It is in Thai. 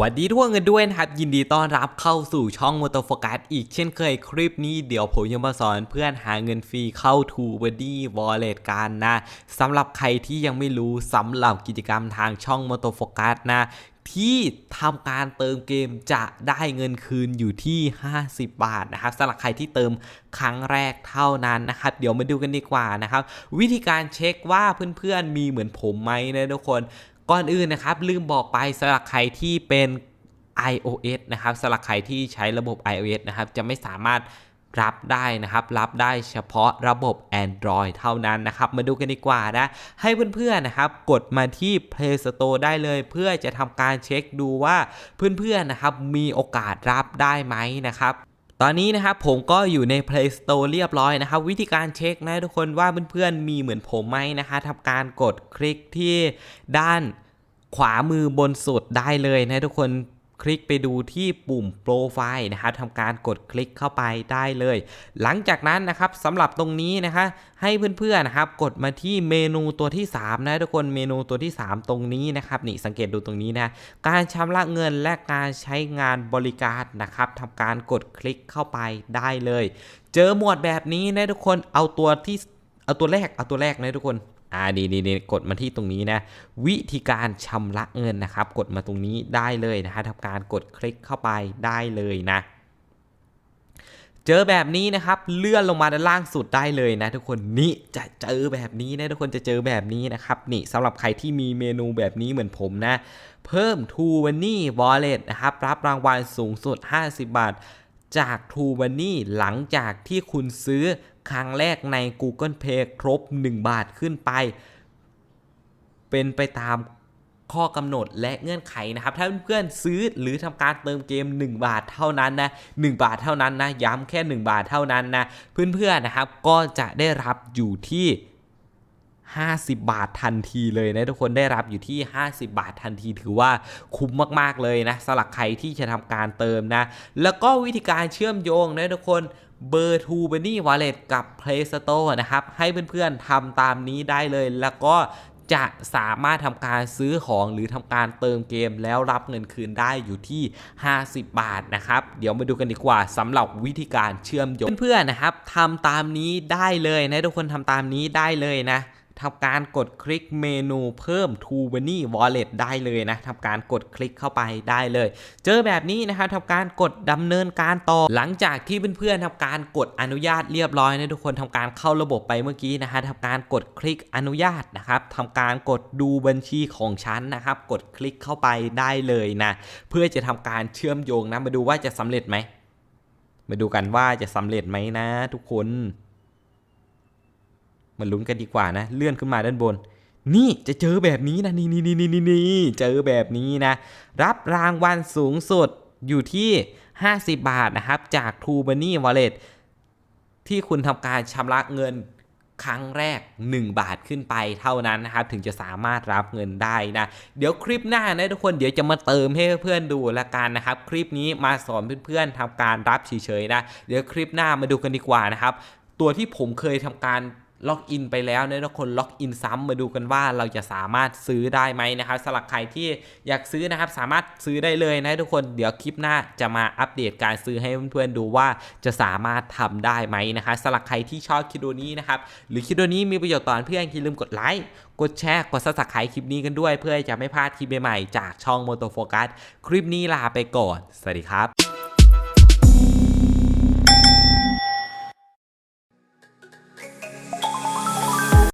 วัสดีทุกคนด้วยนะครับ ยินดีต้อนรับเข้าสู่ช่องมอเตอร์โฟกัสอีกเช่นเคยคลิปนี้เดี๋ยวผมจะมาสอนเพื่อนหาเงินฟรีเข้า t o b o d y Wallet กันนะสำหรับใครที่ยังไม่รู้สำหรับกิจกรรมทางช่องมอเตอร์โฟกัสนะที่ทำการเติมเกมจะได้เงินคืนอยู่ที่ 50 บาทนะครับสำหรับใครที่เติมครั้งแรกเท่านั้นนะครับ เดี๋ยวมาดูกันดีกว่านะครับ วิธีการเช็คว่าเพื่อนๆมีเหมือนผมไหมนะทุกคน ก่อนอื่นนะครับ ลืมบอกไปสำหรับใครที่เป็น iOS นะครับสำหรับใครที่ใช้ระบบ iOS นะครับ จะไม่สามารถรับได้นะครับ รับได้เฉพาะระบบ Android เท่านั้นนะครับ มาดูกันดีกว่านะ ให้เพื่อนๆนะครับ กดมาที่ Play Store ได้เลย เพื่อจะทำการเช็คดูว่าเพื่อนๆนะครับ มีโอกาสรับได้ไหมนะครับตอนนี้นะครับผมก็อยู่ใน Play Store เรียบร้อยนะครับ วิธีการเช็คนะทุกคนว่าเพื่อนๆมีเหมือนผมไหมนะคะทำการกดคลิกที่ด้าน ขวามือบนสุดได้เลยนะทุกคนคลิกไปดูที่ปุ่มโปรไฟล์นะครับทำการกดคลิกเข้าไปได้เลย หลังจากนั้นนะครับสำหรับตรงนี้นะคะให้เพื่อนๆนะครับ กดมาที่เมนูตัวที่ 3 นะทุกคนเมนูตัวที่ 3 ตรงนี้นะครับนี่สังเกตดูตรงนี้นะการชำระเงินและการใช้งานบริการนะครับทำการกดคลิกเข้าไปได้เลย เจอหมวดแบบนี้นะทุกคนเอาตัวที่เอาตัวแรกเอาตัวแรกนะทุกคน อ่าดีดีดกดมาที่ตรงนี้นะ วิธีการชำระเงินนะครับ กดมาตรงนี้ได้เลยนะฮะทำการกดคลิกเข้าไปได้เลยนะเจอแบบนี้นะครับเลื่อนลงมาด้านล่างสุดได้เลยนะ ทุกคนนี่จะเจอแบบนี้นะทุกคนจะเจอแบบนี้นะครับนี่สำหรับใครที่มีเมนูแบบนี้เหมือนผมนะ เพิ่ม t ู m o n e y Wallet นะครับ รับรางวัลสูงสุด 50 บาท จาก t ู m o n e y หลังจากที่คุณซื้อ ครั้งแรกใน Google Play ครบ 1 บาทขึ้นไป เป็นไปตามข้อกำหนดและเงื่อนไขนะครับ ถ้าเพื่อนๆซื้อหรือทำการเติมเกม 1 บาทเท่านั้นนะ1บาทเท่านั้นนะ ย้ำแค่ 1 บาทเท่านั้นนะเพื่อนๆนะครับก็จะได้รับอยู่ที่ 50 บาททันทีเลยนะทุกคนได้รับอยู่ที่ 50 บาททันทีถือว่าคุ้มมากๆเลยนะสำหรับใครที่จะทำการเติมนะ แล้วก็วิธีการเชื่อมโยงนะทุกคน เบอร์ t ู b a n y Wallet กับ Play Store นะครับ ให้เพื่อนๆทำตามนี้ได้เลยแล้วก็จะสามารถทำการซื้อของหรือทำการเติมเกมแล้วรับเงินคืนได้อยู่ที่ 50 บาทนะครับ เดี๋ยวมาดูกันดีกว่าสำหรับวิธีการเชื่อมโยงเพื่อนๆนะครับทำตามนี้ได้เลยนะทุกคนทำตามนี้ได้เลยนะ ทำการกดคลิกเมนูเพิ่ม t o b a n y Wallet ได้เลยนะทำการกดคลิกเข้าไปได้เลย เจอแบบนี้นะครับทำการกดดำเนินการต่อ หลังจากที่เพื่อนๆทำการกดอนุญาตเรียบร้อยนะทุกคนทำการเข้าระบบไปเมื่อกี้นะฮะทำการกดคลิกอนุญาตนะครับทำการกดดูบัญชีของฉันนะครับ กดคลิกเข้าไปได้เลยนะเพื่อจะทำการเชื่อมโยงนะมาดูว่าจะสำเร็จไหมมาดูกันว่าจะสำเร็จไหมนะทุกคน มาลุ้นกันดีกว่านะ เลื่อนขึ้นมาด้านบน นี่จะเจอแบบนี้นะนี่นี่นี่นี่นี่นี่เจอแบบนี้นะ รับรางวัลสูงสุดอยู่ที่ 50 บาทนะครับ จาก t r u e b o n y Wallet ที่คุณทำการชำระเงินครั้งแรก 1 บาทขึ้นไปเท่านั้นนะครับ ถึงจะสามารถรับเงินได้นะ เดี๋ยวคลิปหน้านะทุกคนเดี๋ยวจะมาเติมให้เพื่อนๆดูละกันนะครับ คลิปนี้มาสอนเพื่อนๆทำการรับเฉยๆนะ เดี๋ยวคลิปหน้ามาดูกันดีกว่านะครับ ตัวที่ผมเคยทำการ ล็อกอินไปแล้วเนี่ยทุกคนล็อกอินซ้ำมาดูกันว่าเราจะสามารถซื้อได้ไหมนะครับสำหรับใครที่อยากซื้อนะครับสามารถซื้อได้เลยนะทุกคนเดี๋ยวคลิปหน้าจะมาอัปเดตการซื้อให้เพื่อนๆดูว่าจะสามารถทำได้ไหมนะคะสำหรับใครที่ชอบคลิปดีโอนี้นะครับหรือคลิปดีโอนี้มีประโยชน์ต่อเพื่อนอย่าลืมกดไลค์กดแชร์กดซับสไครต์คลิปนี้กันด้วย เพื่อจะไม่พลาดคลิปใหม่ๆจากช่องโมโตโฟกัสคลิปนี้ลาไปก่อน สวัสดีครับ